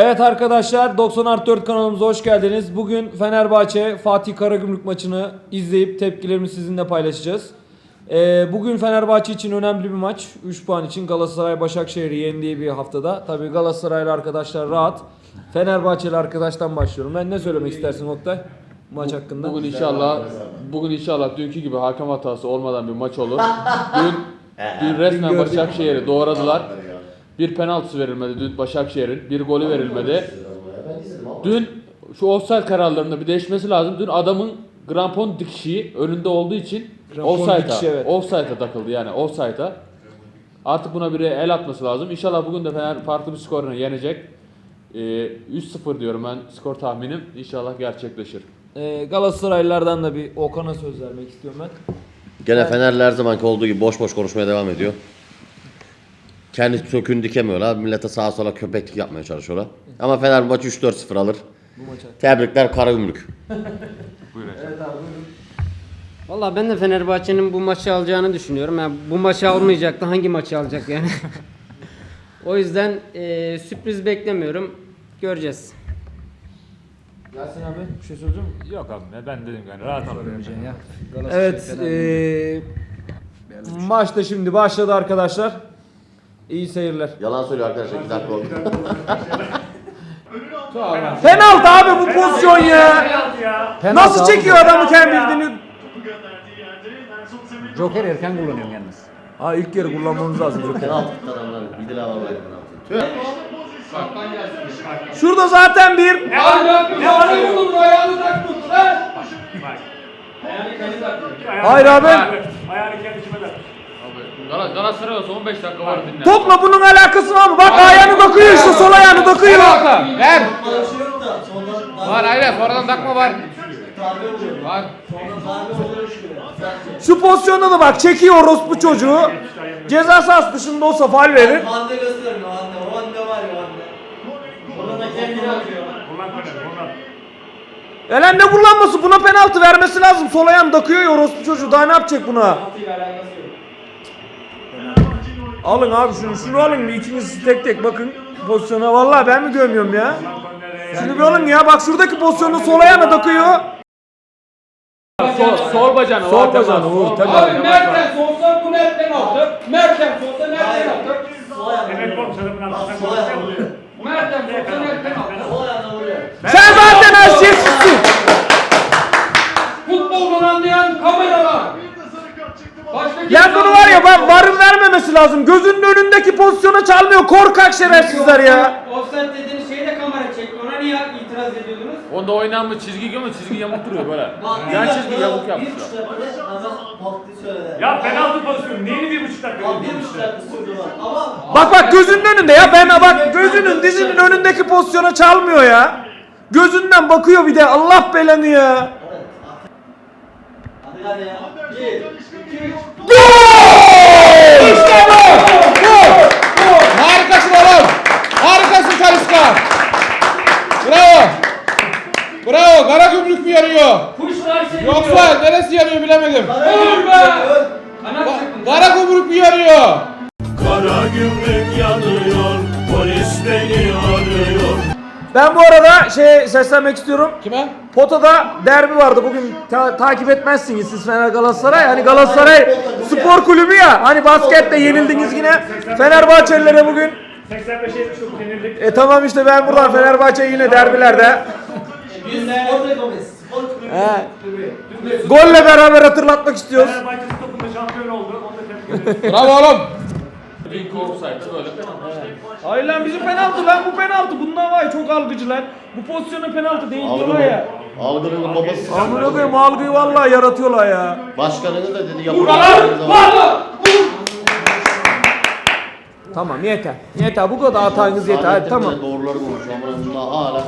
Evet arkadaşlar 90 artı 4 kanalımıza hoş geldiniz. Bugün Fenerbahçe Fatih Karagümrük maçını izleyip tepkilerimizi sizinle paylaşacağız. Ee, bugün Fenerbahçe için önemli bir maç. 3 puan için Galatasaray Başakşehir'i yendiği bir haftada. Tabii Galatasaraylı arkadaşlar rahat. Fenerbahçeli arkadaştan başlıyorum. Ben ne söylemek istersin Oktay? Maç hakkında. Bugün inşallah bugün inşallah dünkü gibi hakem hatası olmadan bir maç olur. Dün dün resmen. Başakşehir'i doğradılar. Bir penaltısı verilmedi dün Başakşehir'in. Bir golü verilmedi. Dün şu offside kararlarında bir değişmesi lazım. Dün adamın grampon dikişi önünde olduğu için offside'a dikişi, evet. offside'a takıldı yani offside'a. Artık buna biri el atması lazım. İnşallah bugün de Fener farklı bir skorunu yenecek. Ee, 3-0 diyorum ben skor tahminim. İnşallah gerçekleşir. Ee, Galatasaraylılardan da bir Okan'a söz vermek istiyorum ben. Gene Fenerli her zamanki olduğu gibi boş boş konuşmaya devam ediyor. Kendi sökün dikemiyorlar. Millete sağa sola köpeklik yapmaya çalışıyorlar. Ama Fener bu maçı 3-4-0 alır. Bu maça. Tebrikler Karagümrük. Valla ben de Fenerbahçe'nin bu maçı alacağını düşünüyorum. Yani bu maçı almayacaktı. Hangi maçı alacak yani? o yüzden e, sürpriz beklemiyorum. Göreceğiz. Yasin abi bir şey söyleyecek misin? Yok abi ben dedim yani rahat alır. Evet, eee maçta şimdi başladı arkadaşlar. İyi seyirler. Yalan söylüyor arkadaşlar 2 dakika oldu. Penaltı abi bu pozisyon ya. Nasıl çekiyor adamı kendini? Joker erken kullanıyorum yalnız. Ha ilk yarı kullanmamız lazım Joker. Penaltı gitti adamlar. Bir dil hava penaltı. Şurada zaten bir. Hayır abi. Ayağını kendi içime de. Gal- Galatasaray olsa 15 dakika var dinle. Topla bunun alakası var mı? Bak ayağını dokuyor işte sol ayağını dokuyor. Ver. Var aynen sonradan takma var. Var. Şu pozisyonda da bak çekiyor orospu çocuğu. Ceza sahası dışında olsa faul verir. Hande göstermiyor Hande. O Hande var ya Hande. Burada da kendini atıyor. Kullan kullan kullan. Elen ne kullanması? Buna penaltı vermesi lazım. Sol ayağını dokuyor ya orospu çocuğu. Daha ne yapacak buna? Atıyla alakası yok. Alın abi şunu. Şunu alın bir ikiniz tek tek bakın pozisyona. Vallahi ben mi görmüyorum ya? Şunu bir alın ya. Bak şuradaki pozisyonda sol ayağına dokuyor. Sol, sol bacağını. Sol bacağını vur. Tabii. Abi Mertens olsa bu nereden attı? Mertens olsa ayağına Demek vuruyor. oğlum sol ayağına vuruyor. Mertens olsa nereden attı? Sol ayağına vuruyor. Sen zaten haysiyetsizsin. Futboldan anlayan kameralar. Başka Ya bunu var ya ben varın vermemesi lazım. Gözünün önündeki pozisyona çalmıyor. Korkak şerefsizler ya. Offside dediğiniz şeyi de kamera çekti. Ona niye itiraz ediyordunuz? Onda oynayan mı çizgi gibi mi? Çizgi yamuk duruyor böyle. Yan çizgi yamuk yapmışlar. Ya penaltı pozisyonu neyini bir buçuk dakika sürdü bak. Ama Bak bak gözünün önünde ya. Ben bak gözünün dizinin önündeki pozisyona çalmıyor ya. Gözünden bakıyor bir de Allah belanı ya. hadi hadi ya. Bir, iki, üç. İşte bu. Bu. Harikasın oğlum. Harikasın Kariska. Bravo. Bravo. Kara gümrük mü yarıyor? Kuşlar seni Yoksa neresi yarıyor bilemedim. Vur be! Kanat çektin. Kara gümrük mü yarıyor? Kara gümrük yanıyor, polis beni arıyor. Ben bu arada şey seslenmek istiyorum. Kime? Pota'da derbi vardı bugün ta- takip etmezsiniz siz Fener Galatasaray. Hani Galatasaray spor kulübü ya. Hani baskette yenildiniz yine. Fenerbahçelilere bugün 85-79 yenildik. e tamam işte ben buradan Fenerbahçe yine derbilerde golle beraber hatırlatmak istiyoruz. Fenerbahçe topunda şampiyon oldu. Onu da tebrik ederim. Bravo oğlum. Link offside böyle. Hayır lan bizim penaltı lan bu penaltı. Bundan var ya çok algıcı lan. Bu pozisyonun penaltı değil diyorlar ya. Algının babası. Amına koyayım algıyı vallahi yaratıyorlar ya. Başkanınız da dedi yapın. Tamam yeter. Yeter bu kadar hatanız yeter. Hadi, tamam. Doğruları konuşuyor amına bunlar hala.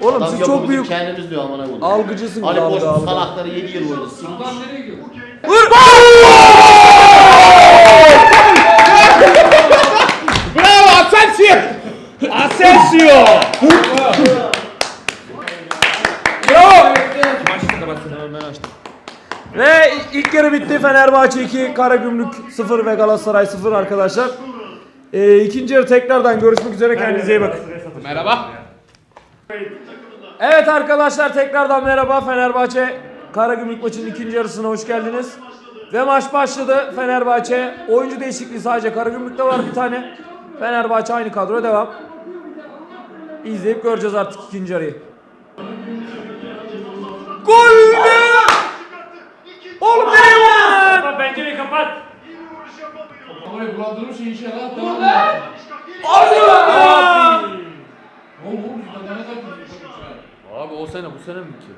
Oğlum Adam siz çok büyük Kendimiz diyor amına koyayım. algıcısınız Ali Koç bu salakları 7 yıl oynadı. Sikmiş. Vur! Bravo Asensio. Asensio! Bravo! Ve ilk yarı bitti. Fenerbahçe 2, Karagümrük 0 ve Galatasaray 0 arkadaşlar. Ee, ikinci yarı tekrardan görüşmek üzere kendinize iyi bakın. Merhaba. Evet arkadaşlar tekrardan merhaba Fenerbahçe Karagümrük maçının ikinci yarısına hoş geldiniz. Ve maç başladı. Fenerbahçe oyuncu değişikliği sadece Karagümrük'te var bir tane. Fenerbahçe aynı kadro devam. İzleyip göreceğiz artık ikinci yarıyı. Gol be! Oğlum nereye vurdun? Kapat, Pencereyi kapat. Orayı bulandırmış inşallah. Hadi lan! Abi o sene bu sene mi ki?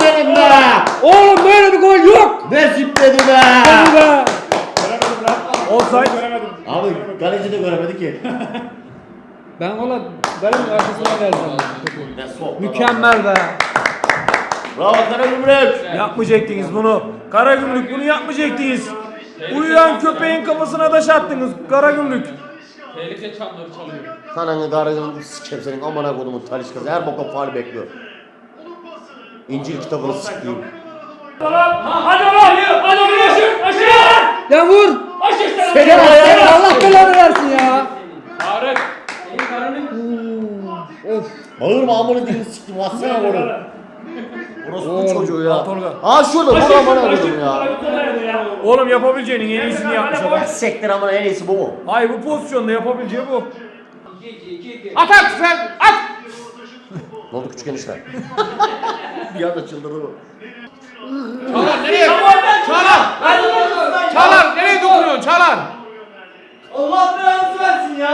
Benim be! Oğlum böyle bir gol yok. Ne sipledi be! Offside. Abi kaleci de göremedi ki. Ben ola benim arkasına geldim. Ne sok. Mükemmel be. Bravo Karagümrük. Yapmayacaktınız bunu. Karagümrük bunu yapmayacaktınız. Uyuyan köpeğin kafasına taş attınız Karagümrük. Tehlike çanları çalıyor. Sana Karagümrük sikeyim senin amına kodumun talişkası. Her boka faal bekliyor. İncil kitabını sikeyim. Hadi oğlum. Hadi aşık. Aşık. Ya vur. Aşık sen. Seni Allah belanı versin ya. Tarık. Bağırma amına dilini siktim. Atsana bunu. Orospu çocuğu ya. Tolga. Aa şurada vur amına kodum ya. ya. Oğlum yapabileceğinin en iyisini yapmış adam. Sektir amına en iyisi bu mu? Hayır bu pozisyonda yapabileceği bu. At at sen at. Ne oldu küçük enişte? bir anda çıldırdı bu. Çağlar nereye? Çağlar. Çağlar nereye dokunuyorsun Çağlar? Allah belanı versin ya.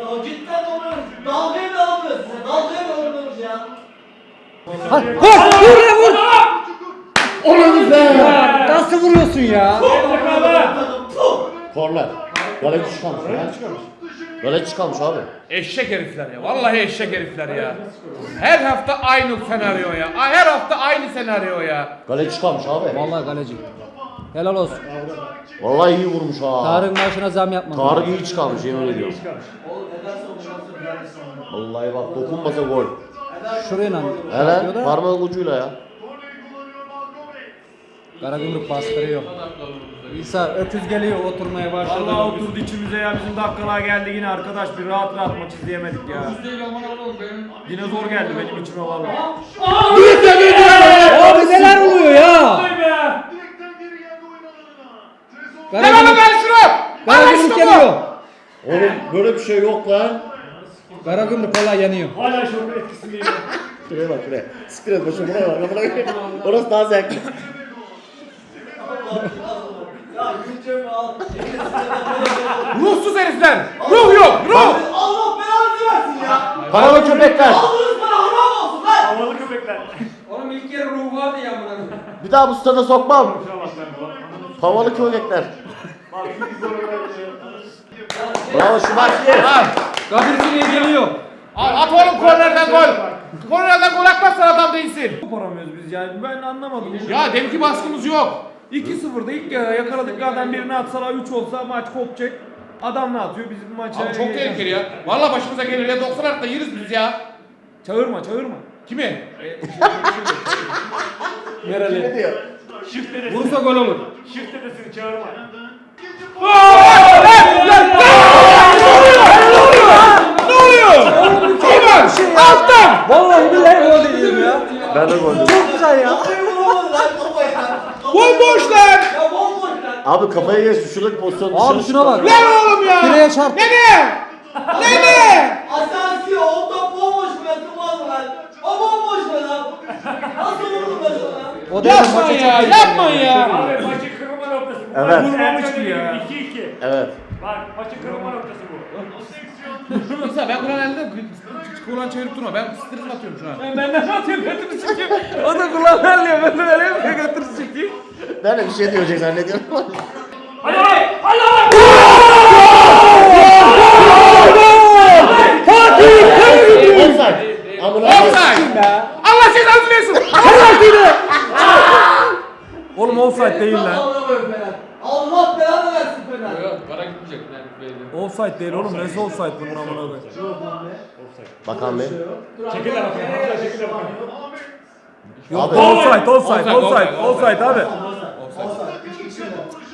Ya cidden onu dalgaya da almıyorsun ya. Dalgaya da almıyoruz ya. Vur vur ya vur. Be. Nasıl vuruyorsun ya? Korner. Galeci çıkarmış ya. Galeci çıkarmış abi. Eşek herifler ya. Vallahi eşek herifler ya. Her hafta aynı senaryo ya. Her hafta aynı senaryo ya. Galeci çıkarmış abi. Vallahi kaleci. Helal olsun. Vallahi iyi vurmuş ha. Tarık'ın maaşına zam yapma. Tarık iyi çıkarmış yemin ediyorum. Vallahi bak dokunmasa gol. Şurayla. Hele parmağın ucuyla ya. Karagümrük bastırıyor. İsa öküz geliyor oturmaya başladı. Allah oturdu içimize ya bizim dakikalar geldi yine arkadaş bir rahat rahat maç izleyemedik ya. Yine zor geldi benim içime vallahi. Abi neler oluyor ya? Karagümrük, yanıyor. Oğlum böyle bir şey yok lan. Karagümrük valla yanıyor. Hala şok etkisindeyim. Şuraya bak şuraya. Et başım buna bak. Buna bak. Orası daha zevkli. Ya güleceğim al. Ruhsuz herifler. Ruh yok. Ruh. Allah belanı versin ya. Paralı köpekler. Aldınız bana haram olsun lan. Havalı köpekler. Oğlum ilk yarı ruh vardı ya buna. Bir daha bu stada sokmam. Havalı köpekler. Bravo şu bak. Siniye geliyor. At, at oğlum kornerden gol. Kornerden gol atmazsan adam değilsin. Yaparamıyoruz biz yani ben anlamadım. Ya deminki baskımız yok. 2-0'da ilk yarı yakaladıklardan birini atsalar 3 olsa maç kopacak. Adam ne atıyor bizim maça? Abi çok tehlikeli ya. Vallahi başımıza gelir ya 90 artıda yeriz biz ya. Çağırma çağırma. Kimi? Nereli? diyor? Şık dedesi. Vursa gol olur. Şık dedesini çağırma. Alttan. Vallahi billahi gol dedim ya. Ben de gol dedim. Çok güzel ya. Lan. Bomboş lan. Lan. Abi kafaya geçti. Şuradaki pozisyon Abi şuna bak. Lan oğlum ya. Direğe çarp. Nene. Nene. Asensiyo o top bomboş mu yatırmaz lan? O bomboş mu lan? Nasıl vurdun ben sana? O da Yapma ya. Yapma ya. Abi maçın kırılma noktası bu. Evet. Vurmamıştı ya. 2-2. Evet. Bak maçın kırılma noktası bu. İsa ben Kur'an elde Kur'an çevirip durma. Ben stres atıyorum şu an. Ben ne atayım götünü sikeyim. O da kulağını alıyor ben de öyle yapıyor götünü sikeyim. Ben de bir şey diyecek zannediyorum. Hadi. Hadi lan. Offside. Amına Offside. Allah cezanı versin. Oğlum offside değil lan. Allah. Allah belanı versin Fener. Yok para gitmeyecek. Yani Offside değil oğlum. Nasıl offside bunun amına koyayım. Bakan Bey. Çekil de bakayım. Hamza çekil de bakayım. Yok Abi. offside offside Offside, offside offside, offside abi.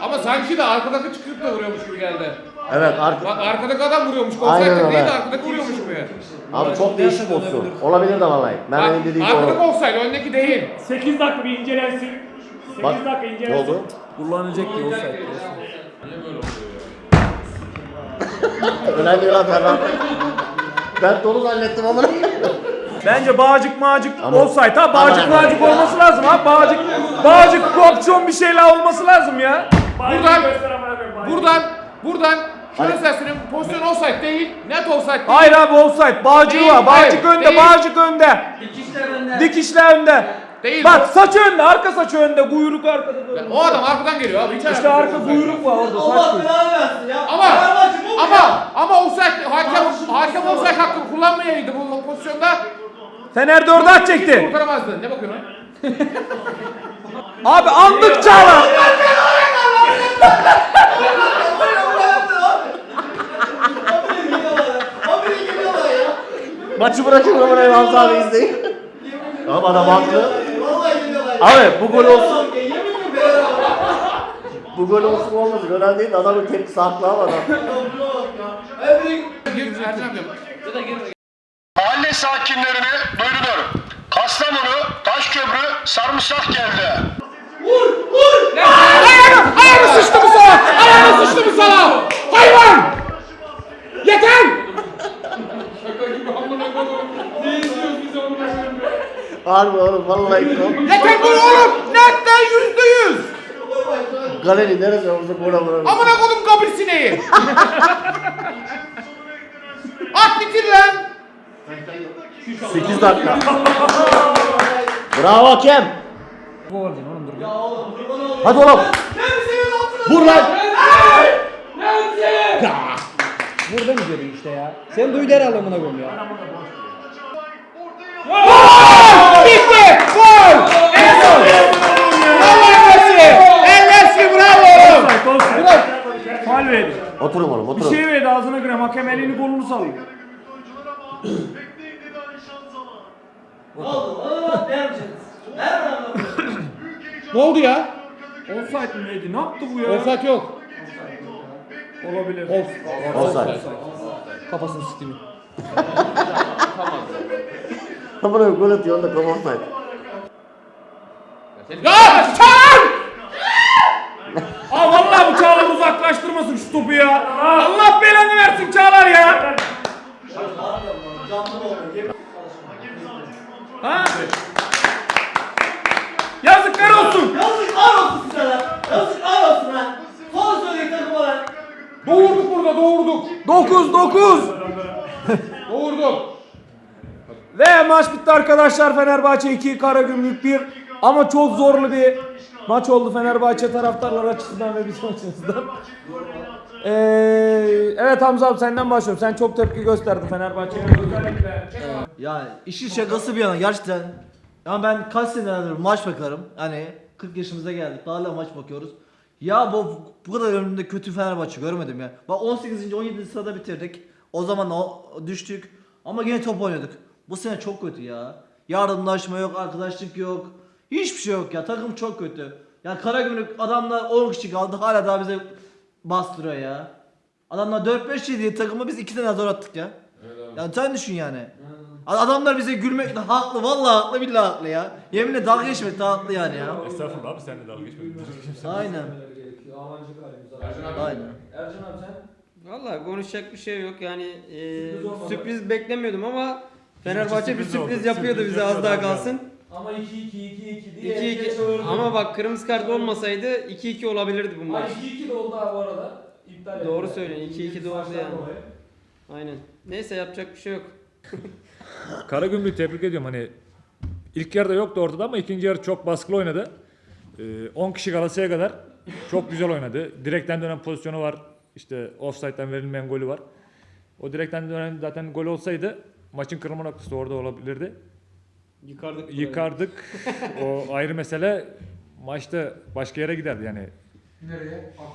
Ama sanki de arkadaki çıkıp da vuruyormuş gibi geldi. Evet arka... Bak arkadaki adam vuruyormuş. Aynen Offside öyle. değil de arkadaki vuruyormuş gibi. Abi çok değişik pozisyon. Olabilir de vallahi. Ben Bak benim dediğim arkadaki doğru. offside öndeki değil. 8 dakika bir incelensin. 8 Bak dakika ne incelensin. oldu? Kullanılacak diye offside. Önemli değil lan Ferhat. Ben dolu zannettim ama. Bence bağcık mağcık Ama- offside ha. Bağcık Ama- mağcık olması lazım ha. Bağcık bağcık opsiyon bir şeyler olması lazım ya. Buradan-. Buradan buradan şöyle sesleneyim. Pozisyon offside değil. Net offside değil. Hayır abi offside. Bağcığı Değil, var. Bağcık hayır, önde, değil. bağcık önde. Dikişler önde. Dikişler önde. Değil. Bak saç önde, arka saç önde, kuyruk arkada. böyle. O adam arkadan geliyor abi. Hiç İşte alakası arka yok. kuyruk var orada saç Allah kuyruk. belanı versin ya. Ama Fenerbahçe bu mu ya? ama ama offside hakem hakem offside hakkını kullanmayaydı bu pozisyonda. Fener dörde at çekti. Kurtaramazdı. Ne bakıyorsun lan? Abi andık Çağlar. Habire geliyorlar. Habire geliyorlar ya. Maçı bırakın ama Hamza abi izleyin. Ama adam haklı. Abi bu gol olsun. Bu gol olsun olmasın. Önemli değil de adamın tepkisi haklı ama adam. Mahalle sakinlerine duyurulur. Kastamonu, Taşköprü, Sarımsak geldi. vur vur. Ayağını, ayağını sıçtı bu sana. Ayağını sıçtı bu sana. Hayvan. Yeter. Ne istiyoruz biz onu koyayım be? Harbi oğlum vallahi kral. Yeter bu oğlum. Netten yüzde yüz. Galeri neresi olsa gol vuralım. Amına kodum kabir sineği. At bitir lan. 8 dakika. Bravo hakem. Ya oğlum kurban olayım. Hadi oğlum. Hepsinin altına. Vur lan. Burada mı görüyor işte ya? Sen duydu herhalde amına koyayım ya. Bitti. Gol. En son. Allah Messi. El Messi bravo oğlum. Offside, offside. Faul verdi. Oturun oğlum Bir oturun. şey verdi ağzına göre hakem elini kolunu sallıyor. Ne oldu? Ne? Ver oldu ya? Offside mi verdi? Ne yaptı bu ya? Offside yok. Olabilir. Offside. Kafasını siktim. Amına koyayım, gol atıyor onda kafam offside. Ya çağır. Aa vallahi bu Çağlar uzaklaştırmasın şu topu ya. Allah belanı versin Çağlar ya. Ha? Yazıklar olsun. Yazıklar olsun size lan. Yazıklar olsun lan. Son söyleyin takıma lan. Doğurduk burada doğurduk. 9 9. Doğurduk. Ve maç bitti arkadaşlar. Fenerbahçe 2, Karagümrük 1. Ama çok zorlu bir maç oldu Fenerbahçe taraftarlar açısından ve bizim açımızdan. Ee, evet Hamza abi senden başlıyorum. Sen çok tepki gösterdin Fenerbahçe'ye. Özellikle. Yani işin şakası bir yana gerçekten. Yani ben kaç senedir maç bakarım. Hani 40 yaşımıza geldik. Hala maç bakıyoruz. Ya bu bu kadar önümde kötü Fenerbahçe görmedim ya. Bak 18. 17. sırada bitirdik. O zaman o, düştük. Ama yine top oynadık. Bu sene çok kötü ya. Yardımlaşma yok, arkadaşlık yok. Hiçbir şey yok ya. Takım çok kötü. Ya Karagümrük adamlar 10 kişi kaldı. Hala daha bize bastırıyor ya. Adamlar 4-5 yedi takımı biz 2 tane zor attık ya. Yani sen düşün yani. Adamlar bize gülmekle haklı vallahi haklı billahi haklı ya. Yeminle dalga geçmekle haklı yani ya. Estağfurullah abi sen de dalga geçmedin. Aynen. Aynen. Ercan abi sen? Valla konuşacak bir şey yok yani e, sürpriz beklemiyordum ama Fenerbahçe bir sürpriz oldu. sürpriz yapıyordu Sürpriz bize az daha kalsın. Ama 2 2 2 2 diye 2-2 herkes çağırdı. ama bak kırmızı kart olmasaydı 2-2 olabilirdi bu maç. Ay 2 2 de oldu abi bu arada. İptal Doğru ettiler. söylüyorsun, 2-2 de oldu yani. dolayı. Aynen. Neyse yapacak bir şey yok. Karagümrük tebrik ediyorum hani ilk yarıda yoktu ortada ama ikinci yarı çok baskılı oynadı. Ee, 10 kişi Galatasaray'a kadar çok güzel oynadı. Direkten dönen pozisyonu var. İşte offside'den verilmeyen golü var. O direkten dönen zaten gol olsaydı maçın kırılma noktası orada olabilirdi. Yıkardık. Yıkardık. o ayrı mesele. Maçta başka yere giderdi yani.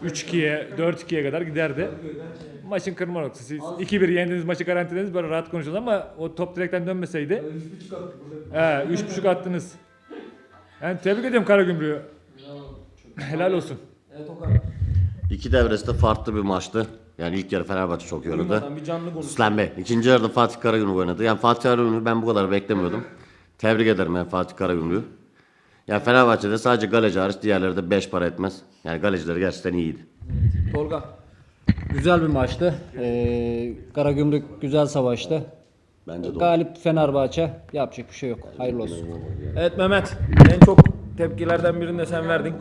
3-2'ye, 4-2'ye kadar giderdi. Maçın kırılma noktası. Siz 2-1 yendiniz maçı garantilediniz böyle rahat konuşuyoruz ama o top direkten dönmeseydi. He, 3.5 attınız. Yani tebrik ediyorum Karagümrük'ü. Helal olsun. Evet Okan. İki devresi de farklı bir maçtı. Yani ilk yarı Fenerbahçe çok iyi oynadı. Bir canlı. İkinci yarıda Fatih Karagümrük oynadı. Yani Fatih Karagümrük'ü ben bu kadar beklemiyordum. Tebrik ederim yani Fatih Karagümrük'ü. Yani Fenerbahçe'de sadece galeci hariç diğerleri de 5 para etmez. Yani galecileri gerçekten iyiydi. Tolga. Güzel bir maçtı. Ee, Karagümrük güzel savaştı. Bence de Galip Fenerbahçe. Yapacak bir şey yok. Hayırlı olsun. Evet Mehmet. En çok tepkilerden birini de sen verdin.